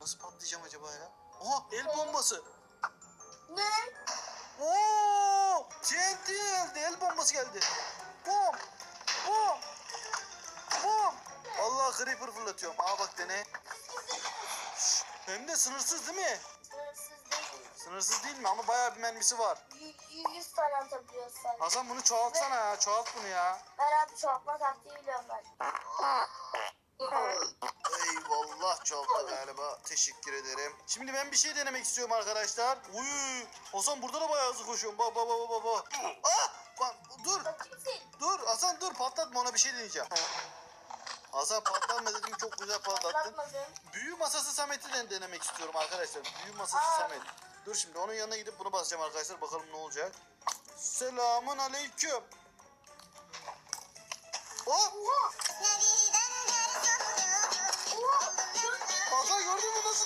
Nasıl patlayacağım acaba ya? Oha el bombası. Ne? Oo! TNT geldi. El bombası geldi. Bom! Bom! Bom! Vallahi creeper fırlatıyorum. Aa bak dene. Şşş, Hem de sınırsız değil mi? Sınırsız değil. Sınırsız değil mi? Ama bayağı bir mermisi var. Y- Yüz tane atabiliyorsun. Hasan bunu çoğaltsana ya. Çoğalt bunu ya. Ben abi çoğaltma taktiği biliyorum ben. Çoğalttı galiba. Teşekkür ederim. Şimdi ben bir şey denemek istiyorum arkadaşlar. Uy! Hasan burada da bayağı hızlı koşuyorum. Bak bak bak bak bak. Ah! Bak, dur. Dur Hasan dur patlatma ona bir şey deneyeceğim. Hasan patlatma dedim çok güzel patlattın. Büyü masası Samet'i de denemek istiyorum arkadaşlar. Büyü masası Aa. Samet. Dur şimdi onun yanına gidip bunu basacağım arkadaşlar. Bakalım ne olacak. Selamun aleyküm. Oh!